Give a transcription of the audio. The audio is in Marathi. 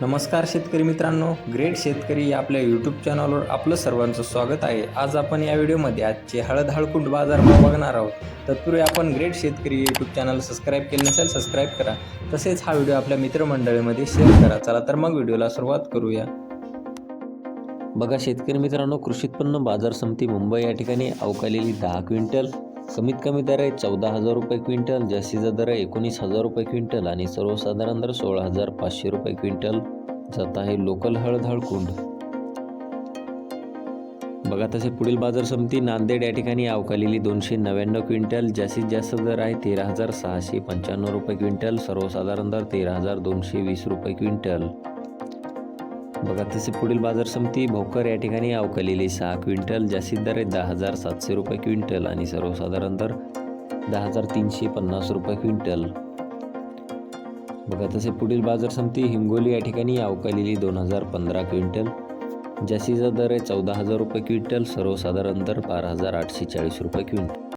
नमस्कार शेतकरी मित्रांनो ग्रेट शेतकरी या आपल्या यूट्यूब चॅनलवर आपलं सर्वांचं स्वागत आहे. आज आपण या व्हिडिओमध्ये आजचे हळद हळकुंड बाजारभाव बघणार आहोत. तत्पूर्वी आपण ग्रेट शेतकरी यूट्यूब चॅनल सबस्क्राईब केले नसेल सबस्क्राईब करा. तसेच हा व्हिडिओ आपल्या मित्रमंडळीमध्ये शेअर करा. चला तर मग व्हिडिओला सुरुवात करूया. बघा शेतकरी मित्रांनो कृषी उत्पन्न बाजार समिती मुंबई या ठिकाणी अवकालेली दहा क्विंटल कमीत कमी दर आहे चौदा हजार रुपये क्विंटल जास्तीचा दर आहे एकोणीस हजार रुपये क्विंटल आणि सर्वसाधारण दर सोळा हजार पाचशे रुपये क्विंटल. जात आहे लोकल हळद हळकुंड बघा तसे पुढील बाजार समिती नांदेड या ठिकाणी अवकालेली दोनशे नव्याण्णव क्विंटल जास्तीत जास्त दर आहे तेरा हजार सहाशे पंच्याण्णव रुपये क्विंटल सर्वसाधारण दर तेरा हजार दोनशे वीस रुपये क्विंटल. बघा तसे पुढील बाजार समिती भोकर या ठिकाणी अवकालेली सहा क्विंटल जास्तीत दर आहे दहा हजार सातशे रुपये क्विंटल आणि सर्वसाधारण दर दहा हजार तीनशे पन्नास रुपये क्विंटल. बघा तसे पुढील बाजार समिती हिंगोली या ठिकाणी अवकालेली दोन हजार पंधरा क्विंटल जास्तीचा दर आहे चौदा हजार रुपये क्विंटल सर्वसाधारण दर बारा हजार आठशे चाळीस रुपये क्विंटल.